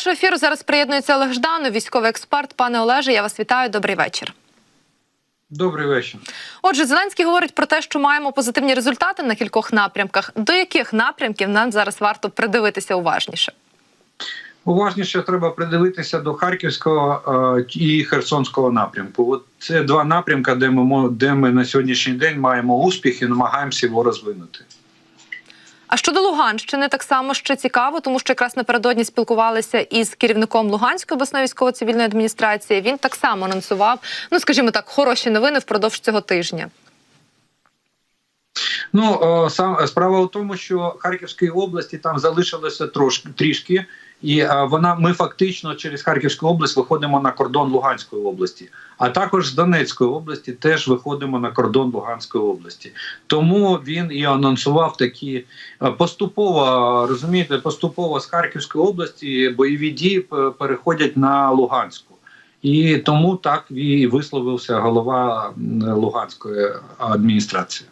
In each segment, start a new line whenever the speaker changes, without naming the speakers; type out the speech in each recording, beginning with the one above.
нашого ефіру зараз приєднується Олег Жданов, військовий експерт. Пане Олеже, я вас вітаю. Добрий вечір.
Добрий вечір.
Отже, Зеленський говорить про те, що маємо позитивні результати на кількох напрямках. До яких напрямків нам зараз варто придивитися уважніше?
Уважніше треба придивитися до Харківського е, і Херсонського напрямку. От це два напрямки, де ми де ми на сьогоднішній день маємо успіх і намагаємося його розвинути.
А щодо Луганщини, так само ще цікаво, тому що якраз напередодні спілкувалися із керівником Луганської обласної військово-цивільної адміністрації. Він так само анонсував, ну скажімо так, хороші новини впродовж цього тижня.
Ну сам справа у тому, що Харківської області там залишилося трошки трішки, і вона ми фактично через Харківську область виходимо на кордон Луганської області, а також з Донецької області теж виходимо на кордон Луганської області. Тому він і анонсував такі е, поступово розумієте, поступово з Харківської області бойові дії переходять на Луганську. І тому так і висловився голова Луганської адміністрації.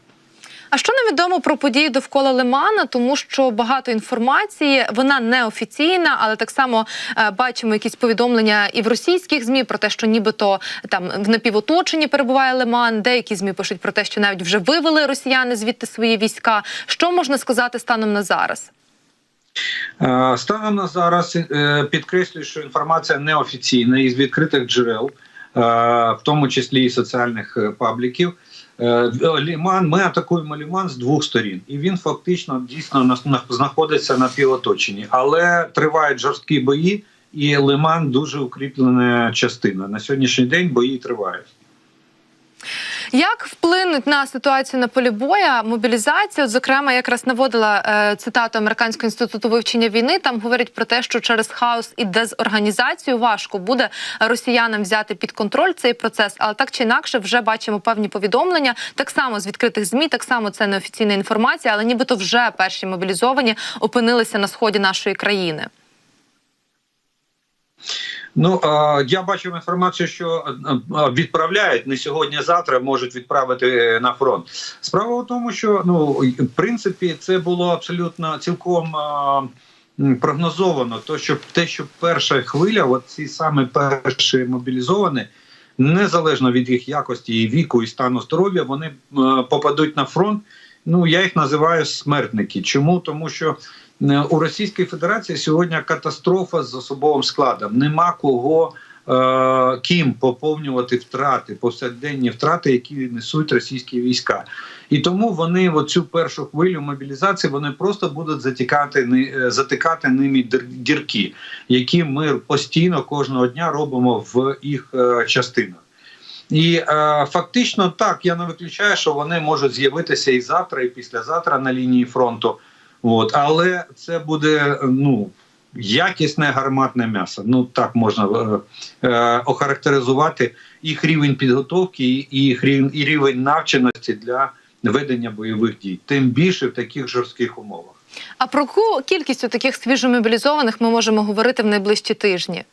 А що нам відомо про події довкола Лимана, тому що багато інформації, вона неофіційна, але так само е, бачимо якісь повідомлення і в російських змі про те, що нібито там в напівоточенні перебуває Лиман. Деякі змі пишуть про те, що навіть вже вивели росіяни звідти свої війська. Що можна сказати станом на зараз?
Е, Станом на зараз е, підкреслюю, що інформація неофіційна із відкритих джерел, в тому числі і соціальних пабліків. Е, Ліман, ми атакуємо Ліман з двох сторін, і він фактично дійсно знаходиться на півоточенні, але тривають жорсткі бої, і Лиман дуже укріплена частина. На сьогоднішній день бої тривають.
Як вплинуть на ситуацію на полі боя мобілізація? От, зокрема, якраз наводила е, цитату Американського інституту вивчення війни. Там говорять про те, що через хаос і дезорганізацію важко буде росіянам взяти під контроль цей процес, але так чи інакше вже бачимо певні повідомлення. Так само з відкритих змі, так само це неофіційна інформація, але нібито вже перші мобілізовані опинилися на сході нашої країни.
Ну я бачив інформацію, що відправляють не сьогодні, а завтра можуть відправити е, на фронт. Справа у тому, що ну в принципі це було абсолютно цілком. Прогнозовано, то що те, що перша хвиля, от ці саме перші мобілізовані, незалежно від їх якості і віку і стану здоров'я, вони попадуть на фронт. Ну я їх називаю смертники. Чому? Тому що у Російській Федерації сьогодні катастрофа з особовим складом. Нема кого е, ким поповнювати втрати, повсякденні втрати, які несуть російські війська. І тому вони в цю першу хвилю мобілізації вони просто будуть затікати е, затикати ними дірки, які ми постійно кожного дня робимо в їх е, частинах. І е, фактично так я не виключаю, що вони можуть з'явитися і завтра, і післязавтра на лінії фронту. От, але це буде ну якісне гарматне м'ясо. Ну так можна е, е, охарактеризувати їх рівень підготовки і їх рівень, і рівень навченості для ведення бойових дій, тим більше в таких жорстких умовах.
А про яку кількість таких свіжомобілізованих ми можемо говорити в найближчі тижні?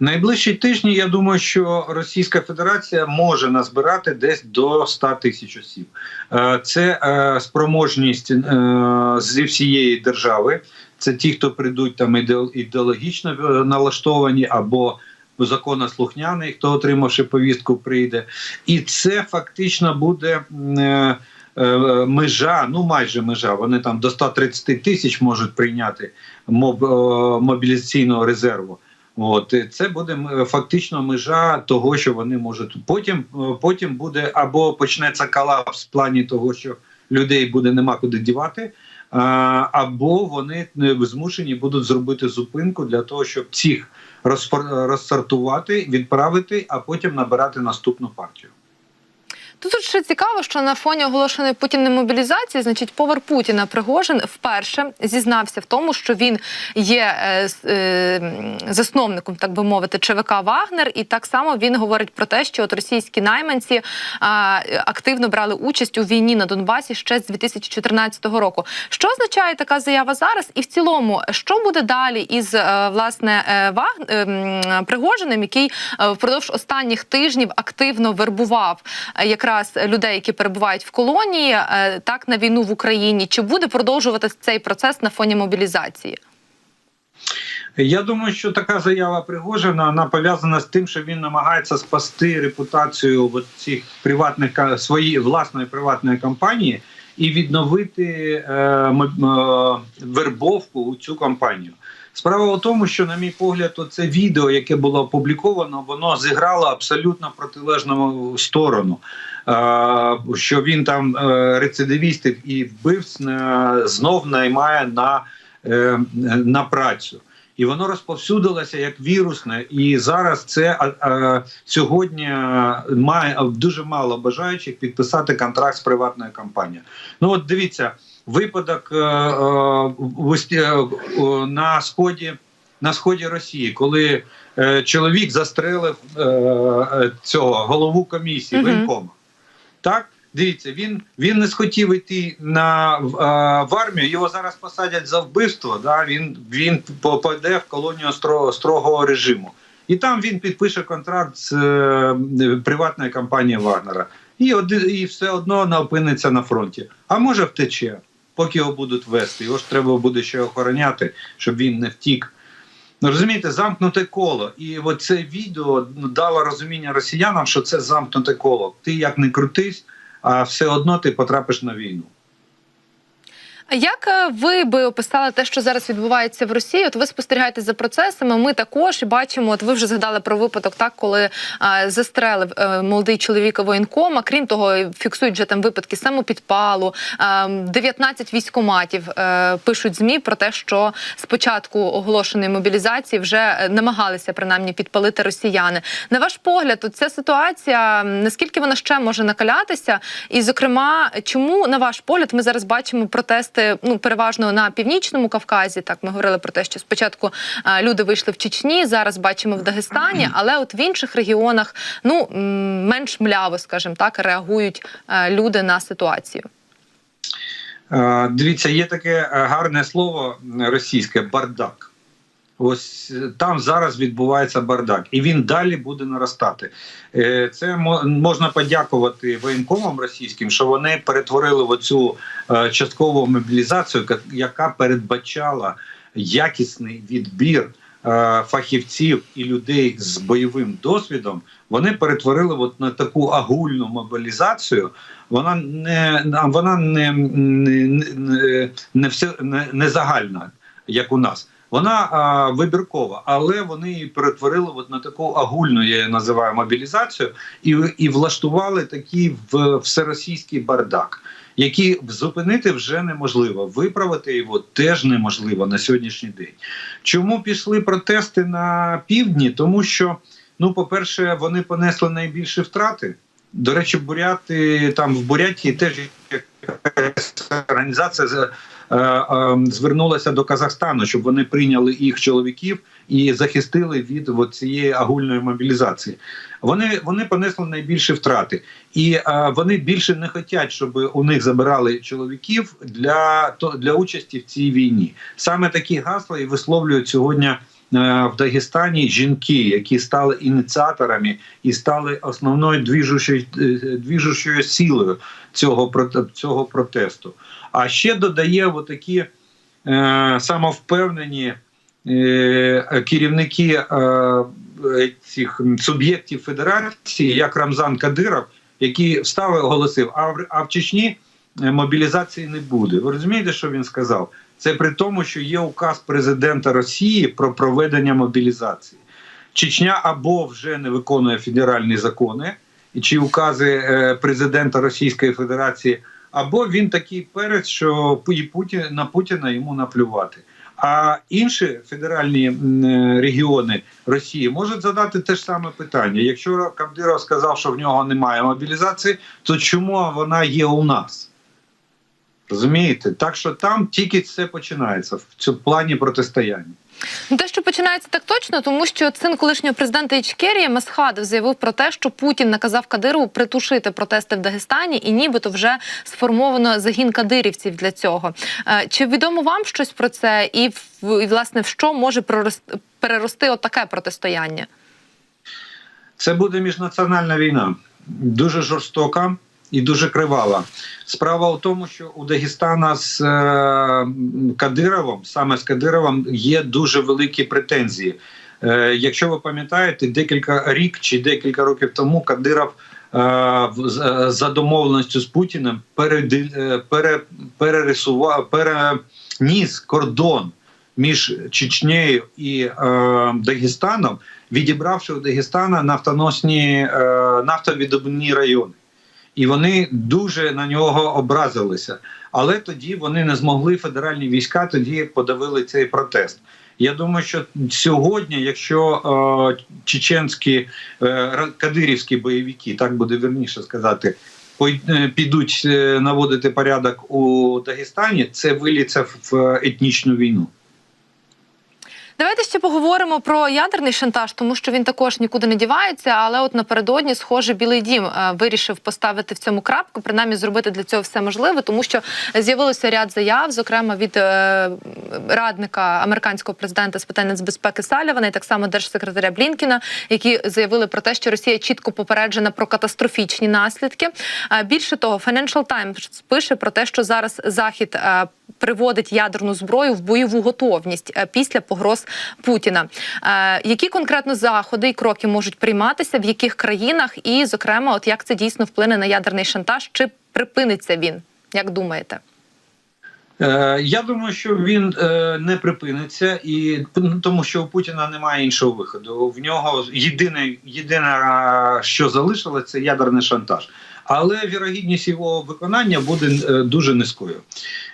Найближчі тижні я думаю, що Російська Федерація може назбирати десь до 100 тисяч осіб. Е, Це е, спроможність е, зі всієї держави. Це ті, хто прийдуть там ідео- ідеологічно налаштовані або законослухняний, хто отримавши повістку, прийде. І це фактично буде. Межа, ну майже межа. Вони там до 130 тисяч можуть прийняти моб, мобілізаційного резерву. От це буде фактично межа того, що вони можуть. Потім е, потім буде або почнеться колапс в плані того, що людей буде нема куди дівати, або вони е, змушені будуть зробити зупинку для того, щоб цих розсортувати, відправити, а потім набирати наступну партію.
Тут ще цікаво, що на фоні оголошеної Путіним мобілізації, значить, повар Путіна Пригожин вперше зізнався в тому, що він є е, е, засновником, так би мовити, ЧВК Вагнер, і так само він говорить про те, що от російські найманці а, активно брали участь у війні на Донбасі ще з 2014 року. Що означає така заява зараз? І в цілому, що буде далі із е, власне е, Ваг... е, Пригожиним, який е, впродовж останніх тижнів активно вербував е, якраз людей, які перебувають в колонії, е, так на війну в Україні? Чи буде продовжуватися цей процес на фоні мобілізації?
Я думаю, що така заява Пригожина вона пов'язана з тим, що він намагається спасти репутацію цих приватних своєї власної приватної компанії і відновити е, е, вербовку у цю компанію. Справа у тому, що, на мій погляд, це відео, яке було опубліковано, воно зіграло абсолютно протилежну сторону. Що він там е, рецидивістів і вбивць е, знов наймає на, е, на працю. І воно розповсюдилося як вірусне, і зараз це сьогодні має дуже мало бажаючих підписати контракт з приватною компанією. Ну от дивіться, випадок е, е, е, на сході на сході Росії, коли чоловік застрелив цього голову комісії
Мгм.
воєнкома. Так, дивіться, він, він не схотів йти на в, армію. Його зараз посадять за вбивство. Да? Він, він попаде в колонію строго, строгого режиму. І там він підпише контракт з е, приватною компанією Вагнера. І, і все одно не опиниться на фронті. А може втече, поки його будуть вести. Його ж треба буде ще охороняти, щоб він не втік. Ну, розумієте, замкнуте коло. І оце це відео дало розуміння росіянам, що це замкнуте коло. Ти як не крутись, а все одно ти потрапиш на війну.
А як е, ви би описали те, що зараз відбувається в Росії? От ви спостерігаєте за процесами. Ми також бачимо. От ви вже згадали про випадок, так коли е, застрелив е, молодий чоловік воєнкома. Крім того, фіксують вже там випадки самопідпалу. Е, 19 військоматів е, пишуть змі про те, що спочатку оголошеної мобілізації вже намагалися принаймні підпалити росіяни. На ваш погляд, ця ситуація наскільки вона ще може накалятися? І, зокрема, чому на ваш погляд ми зараз бачимо протести ну переважно на північному Кавказі? Так ми говорили про те, що спочатку е, люди вийшли в Чечні, зараз бачимо в Дагестані, але от в інших регіонах ну менш мляво, скажімо так, реагують е, люди на ситуацію.
Е, Дивіться, є таке гарне слово російське бардак. Ось е, там зараз відбувається бардак, і він далі буде наростати. Е, Це мо- можна подякувати воєнкомам російським, що вони перетворили в оцю е, часткову мобілізацію, ка- яка передбачала якісний відбір фахівців і людей з бойовим досвідом. Вони перетворили от на таку агульну мобілізацію. Вона не вона не, не, не, не, все, не, не загальна, як у нас. Вона а, вибіркова, але вони її перетворили от на таку агульну, я її називаю мобілізацію, і, і влаштували такий в, всеросійський бардак, який зупинити вже неможливо. Виправити його теж неможливо на сьогоднішній день. Чому пішли протести на півдні? Тому що, ну, по-перше, вони понесли найбільші втрати. До речі, буряти там в Бурятії теж якась організація звернулася до Казахстану, щоб вони прийняли їх чоловіків і захистили від цієї агульної мобілізації. Вони, вони понесли найбільші втрати, і е, вони більше не хочуть, щоб у них забирали чоловіків для, для участі в цій війні. Саме такі гасла і висловлюють сьогодні е, в Дагестані жінки, які стали ініціаторами і стали основною двіжущою, е, двіжущою силою цього, цього протесту. А ще додає отакі е, самовпевнені е, керівники е, цих суб'єктів федерації, як Рамзан Кадиров, який встав і оголосив, а в, а в Чечні е, мобілізації не буде. Ви розумієте, що він сказав? Це при тому, що є указ президента Росії про проведення мобілізації. Чечня або вже не виконує федеральні закони, чи укази е, президента Російської Федерації, або він такий перець, що і Путін на Путіна йому наплювати. А інші федеральні регіони Росії можуть задати те ж саме питання. Якщо Кабдиров сказав, що в нього немає мобілізації, то чому вона є у нас? Розумієте? Так що там тільки це починається в цьому плані протистояння.
Ну, те, що починається так точно, тому що син колишнього президента Ічкерії Масхадов заявив про те, що Путін наказав Кадирову притушити протести в Дагестані, і нібито вже сформовано загін кадирівців для цього. Е, Чи відомо вам щось про це, і і, власне в що може перерости отаке протистояння?
Це буде міжнаціональна війна, дуже жорстока. І дуже кривава. Справа в тому, що у Дагестана з е, Кадировим, саме з Кадировим, є дуже великі претензії. Е, якщо ви пам'ятаєте, декілька рік чи декілька років тому Кадиров е, з- за домовленістю з Путіним переди- е, пере, перерисував, переніс кордон між Чечнею і е, Дагестаном, відібравши у Дагестана нафтоносні е, нафтовідобні райони. І вони дуже на нього образилися. Але тоді вони не змогли федеральні війська тоді подавили цей протест. Я думаю, що сьогодні, якщо е, чеченські е, кадирівські бойовики, так буде вірніше сказати, е, підуть е, наводити порядок у Дагестані, це виліться в- в етнічну війну.
Давайте ще поговоримо про ядерний шантаж, тому що він також нікуди не дівається. Але от напередодні, схоже, Білий Дім е, вирішив поставити в цьому крапку, принаймні зробити для цього все можливе, тому що з'явилося ряд заяв, зокрема від е, радника американського президента з питань нацбезпеки Салівана і так само держсекретаря Блінкіна, які заявили про те, що Росія чітко попереджена про катастрофічні наслідки. Е, Більше того, Financial Times пише про те, що зараз захід. Приводить ядерну зброю в бойову готовність е, після погроз Путіна. Е, які конкретно заходи і кроки можуть прийматися, в яких країнах, і, зокрема, от як це дійсно вплине на ядерний шантаж, чи припиниться він? Як думаєте?
Е, Я думаю, що він не припиниться, і тому що у Путіна немає іншого виходу. В нього єдине, єдине, що залишилось, це ядерний шантаж. Але вірогідність його виконання буде е, дуже низькою.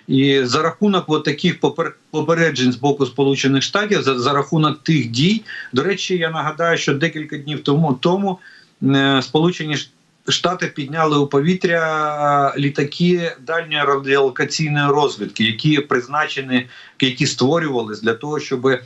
І за рахунок от таких попер- попереджень з боку Сполучених Штатів, за, за рахунок тих дій, до речі, я нагадаю, що декілька днів тому тому е, Сполучені Ш- Штати підняли у повітря літаки дальньої радіолокаційної розвідки, які призначені, які створювались для того, щоб е,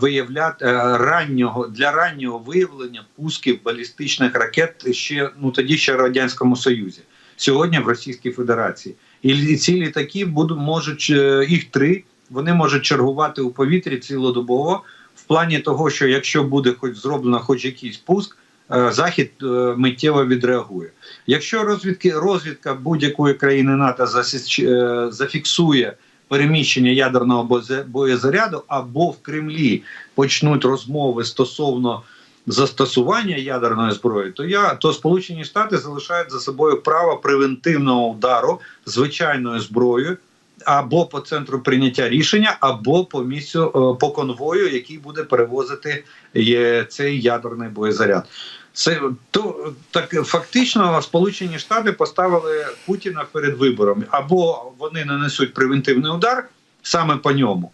виявляти е, раннього для раннього виявлення пусків балістичних ракет ще ну тоді ще в радянському Союзі, сьогодні в Російській Федерації. І ці літаки будуть можуть е, їх три. Вони можуть чергувати у повітрі цілодобово в плані того, що якщо буде хоч зроблено хоч якийсь пуск, захід е, миттєво відреагує. Якщо розвідки розвідка будь-якої країни НАТО засіч- е, зафіксує переміщення ядерного боєзаряду, або в Кремлі почнуть розмови стосовно застосування ядерної зброї, то я то Сполучені Штати залишають за собою право превентивного удару звичайною зброєю. Або по центру прийняття рішення, або по місцю е, по конвою, який буде перевозити е, цей ядерний боєзаряд. Це то так фактично Сполучені Штати поставили Путіна перед вибором, або вони нанесуть превентивний удар саме по ньому,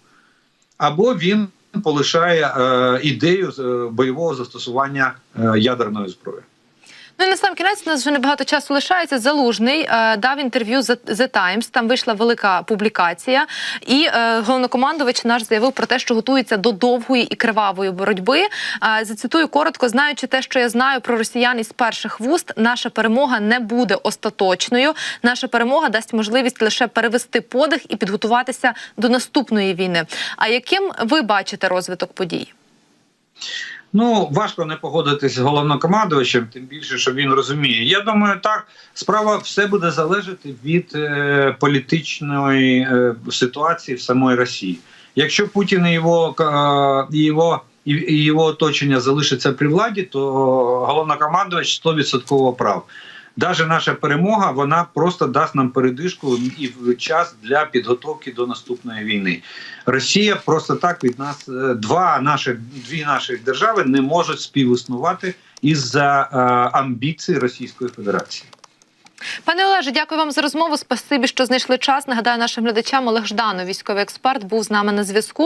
або він полишає е, ідею е, бойового застосування е, ядерної зброї.
Ну і на сам кінець у нас вже небагато часу лишається. Залужний е, дав інтерв'ю The, The Times, Там вийшла велика публікація, і е, головнокомандувач наш заявив про те, що готується до довгої і кривавої боротьби. Е, зацитую коротко, знаючи те, що я знаю про росіян із перших вуст, наша перемога не буде остаточною. Наша перемога дасть можливість лише перевести подих і підготуватися до наступної війни. А яким ви бачите розвиток подій?
Ну важко не погодитись з головнокомандувачем, тим більше, що він розуміє. Я думаю, так справа все буде залежати від е, політичної е, ситуації в самої Росії. Якщо Путін і його, е, його і його оточення залишиться при владі, то головнокомандувач 100% прав. Даже наша перемога вона просто дасть нам передишку і час для підготовки до наступної війни. Росія просто так від нас е, два наші дві наші держави не можуть співіснувати із-за е, амбіцій Російської Федерації.
Пане Олеже, дякую вам за розмову. Спасибі, що знайшли час. Нагадаю нашим глядачам Олег Жданов, військовий експерт, був з нами на зв'язку.